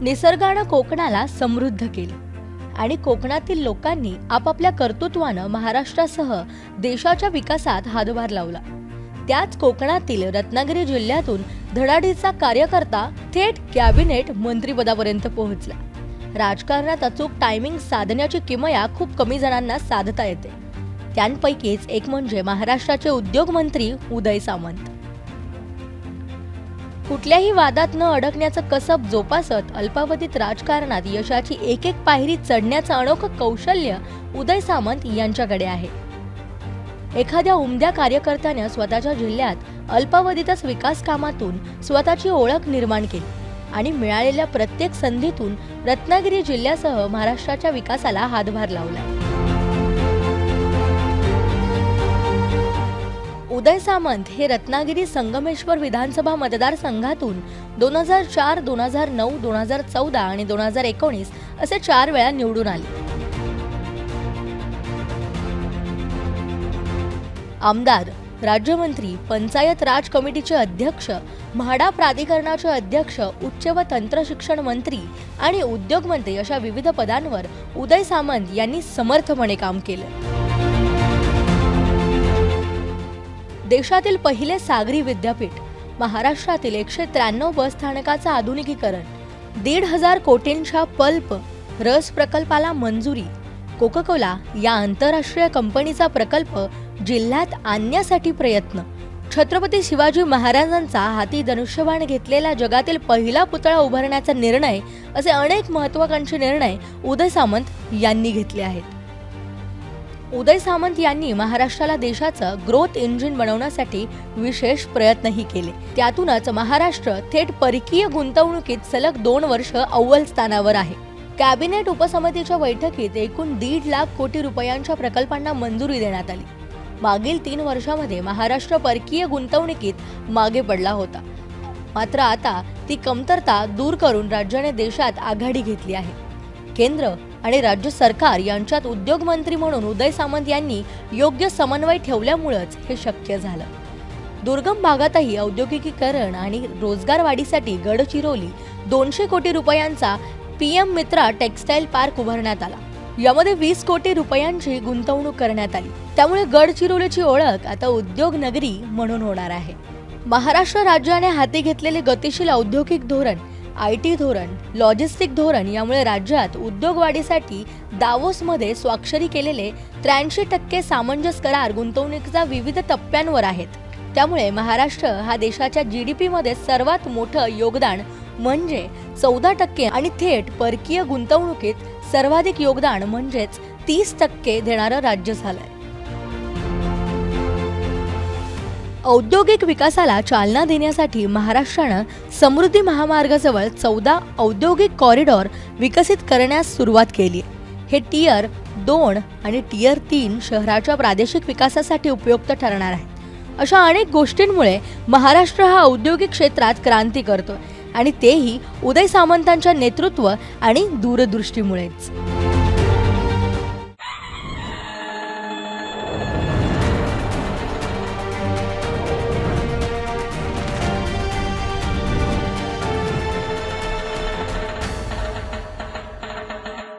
निसर्गानं कोकणाला समृद्ध केले. आणि कोकणातील लोकांनी आपापल्या कर्तृत्वानं महाराष्ट्रासह देशाच्या विकासात हातभार लावला. त्याच कोकणातील रत्नागिरी जिल्ह्यातून धडाडीचा कार्यकर्ता थेट कॅबिनेट मंत्रिपदापर्यंत पोहोचला. राजकारणात अचूक टायमिंग साधण्याची किमया खूप कमी जणांना साधता येते. त्यांपैकीच एक म्हणजे महाराष्ट्राचे उद्योग मंत्री उदय सामंत. कुठल्याही वादात न अडकण्याचं कसब जोपासत अल्पावधीत राजकारणात यशाची एक एक पायरी चढण्याचं अनोखं कौशल्य उदय सामंत यांच्याकडे आहे. एखाद्या उमद्या कार्यकर्त्यानं स्वतःच्या जिल्ह्यात अल्पावधीतच विकास कामातून स्वतःची ओळख निर्माण केली आणि मिळालेल्या प्रत्येक संधीतून रत्नागिरी जिल्ह्यासह महाराष्ट्राच्या विकासाला हातभार लावला. उदय सामंत हे रत्नागिरी संगमेश्वर विधानसभा मतदारसंघातून दोन हजार चार दोन हजार नऊ दोन हजार चौदा आणि दोन हजार एकोणीस असे चार वेळा निवडून आले. आमदार राज्यमंत्री पंचायत राज कमिटीचे अध्यक्ष म्हाडा प्राधिकरणाचे अध्यक्ष उच्च व तंत्रशिक्षण मंत्री आणि उद्योग मंत्री अशा विविध पदांवर उदय सामंत यांनी समर्थपणे काम केलं. देशातील पहिले सागरी विद्यापीठ महाराष्ट्रातील एकशे त्र्याण्णव बस स्थानकाचं आधुनिकीकरण दीड हजार कोटींच्या पल्प रस प्रकल्पाला मंजुरी कोकाकोला या आंतरराष्ट्रीय कंपनीचा प्रकल्प जिल्ह्यात आणण्यासाठी प्रयत्न. छत्रपती शिवाजी महाराजांचा हाती धनुष्यबाण घेतलेला जगातील पहिला पुतळा उभारण्याचा निर्णय असे अनेक महत्वाकांक्षी निर्णय उदय सामंत यांनी घेतले आहेत. उदय सामंत यांनी महाराष्ट्राला देशाचं ग्रोथ इंजिन बनवण्यासाठी विशेष प्रयत्नही केले. त्यातूनच महाराष्ट्र थेट परकीय गुंतवणुकीत सलग दोन वर्ष अव्वल स्थानावर आहे. कॅबिनेट उपसमितीच्या बैठकीत एकूण दीड लाख कोटी रुपयांच्या प्रकल्पांना मंजुरी देण्यात आली. मागील तीन वर्षामध्ये महाराष्ट्र परकीय गुंतवणुकीत मागे पडला होता. मात्र आता ती कमतरता दूर करून राज्याने देशात आघाडी घेतली आहे. केंद्र आणि राज्य सरकार यांच्यात उद्योगमंत्री म्हणून उदय सामंत यांनी योग्य समन्वय ठेवल्यामुळंच हे शक्य झालं. दुर्गम भागातही औद्योगिकीकरण आणि रोजगार वाढीसाठी गडचिरोली दोनशे कोटी रुपयांचा पीएम मित्रा टेक्सटाईल पार्क उभारण्यात आला. यामध्ये वीस कोटी रुपयांची गुंतवणूक करण्यात आली. त्यामुळे गडचिरोलीची ओळख आता उद्योग नगरी म्हणून होणार आहे. महाराष्ट्र राज्याने हाती घेतलेले गतिशील औद्योगिक धोरण आय टी धोरण लॉजिस्टिक धोरण यामुळे राज्यात उद्योगवाढीसाठी दावोसमध्ये स्वाक्षरी केलेले त्र्याऐंशी टक्के सामंजस्य करार गुंतवणुकीच्या विविध टप्प्यांवर आहेत. त्यामुळे महाराष्ट्र हा देशाच्या जी डी पीमध्ये सर्वात मोठं योगदान म्हणजे चौदा टक्के आणि थेट परकीय गुंतवणुकीत सर्वाधिक योगदान म्हणजेच तीस टक्के देणारं राज्य झालंय. औद्योगिक विकासाला चालना देण्यासाठी महाराष्ट्रानं समृद्धी महामार्गाजवळ चौदा औद्योगिक कॉरिडॉर विकसित करण्यास सुरुवात केली. हे टियर दोन आणि टियर तीन शहराच्या प्रादेशिक विकासासाठी उपयुक्त ठरणार आहे अशा अनेक गोष्टींमुळे महाराष्ट्र हा औद्योगिक क्षेत्रात क्रांती करतो आणि तेही उदय सामंतांच्या नेतृत्व आणि दूरदृष्टीमुळेच.